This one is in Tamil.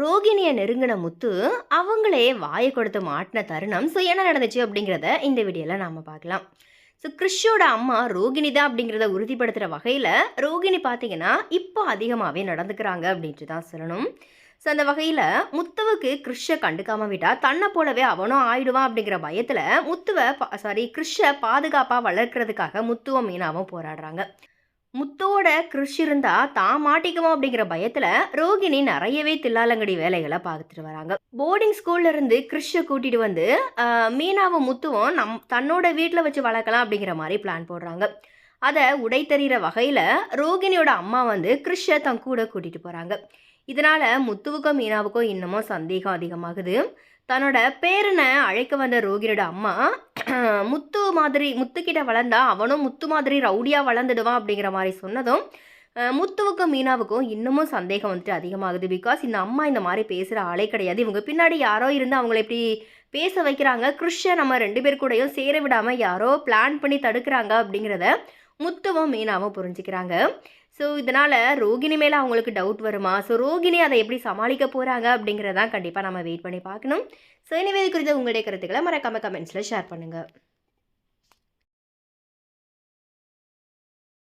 ரோகிணியை நெருங்கின முத்து அவங்களே வாயை கொடுத்து மாட்டின தருணம். ஸோ என்ன நடந்துச்சு அப்படிங்கிறத இந்த வீடியோவில் நாம் பார்க்கலாம். ஸோ கிறிஷோட அம்மா ரோகிணி தான் அப்படிங்கிறத உறுதிப்படுத்துகிற வகையில் ரோகிணி பார்த்தீங்கன்னா இப்போ அதிகமாகவே நடந்துக்கிறாங்க அப்படின்ட்டு தான் சொல்லணும். ஸோ அந்த வகையில் முத்துவுக்கு கிறிஷை கண்டுக்காம விட்டா தன்னை போலவே அவனும் ஆயிடுவான் அப்படிங்கிற பயத்தில் முத்துவை சாரி கிறிஷை பாதுகாப்பாக வளர்க்குறதுக்காக முத்துவும் மீனாவும் போராடுறாங்க. முத்தோட கிருஷ் இருந்தா தான் மாட்டிக்குவோம் அப்படிங்கிற பயத்துல ரோகிணி நிறையவே தில்லாலங்கடி வேலைகளை பார்த்துட்டு வராங்க. போர்டிங் ஸ்கூல்ல இருந்து கிருஷை கூட்டிட்டு வந்து மீனாவும் முத்துவும் நம் தன்னோட வீட்டில் வச்சு வளர்க்கலாம் அப்படிங்கிற மாதிரி பிளான் போடுறாங்க. அதை உடை தெரிகிற வகையில் ரோகிணியோட அம்மா வந்து கிருஷை தன் கூட கூட்டிட்டு போகிறாங்க இதனால முத்துவுக்கும் மீனாவுக்கும் இன்னமும் சந்தேகம் அதிகமாகுது. தன்னோட பேரனை அழைக்க வந்த ரோகிரோட அம்மா முத்து மாதிரி முத்துக்கிட்ட வளர்ந்தா அவனும் முத்து மாதிரி ரவுடியாக வளர்ந்துடுவான் அப்படிங்கிற மாதிரி சொன்னதும் முத்துவுக்கும் மீனாவுக்கும் இன்னமும் சந்தேகம் வந்துட்டு அதிகமாகுது. பிகாஸ் இந்த அம்மா இந்த மாதிரி பேசுகிற ஆளே கிடையாது. இவங்க பின்னாடி யாரோ இருந்து அவங்கள இப்படி பேச வைக்கிறாங்க. கிருஷ்ண நம்ம ரெண்டு பேர் கூடயும் சேர விடாமல் யாரோ பிளான் பண்ணி தடுக்கிறாங்க அப்படிங்கிறத முத்துவும் மீனாவும் புரிஞ்சுக்கிறாங்க. ஸோ இதனால் ரோகிணி மேலே அவங்களுக்கு டவுட் வருமா? ஸோ ரோகிணி அதை எப்படி சமாளிக்க போகிறாங்க அப்படிங்கிறதான் கண்டிப்பாக நம்ம வெயிட் பண்ணி பார்க்கணும். ஸோ இனிவே குறித்த உங்களுடைய கருத்துக்களை மறக்காம கமெண்ட்ஸில் ஷேர் பண்ணுங்கள்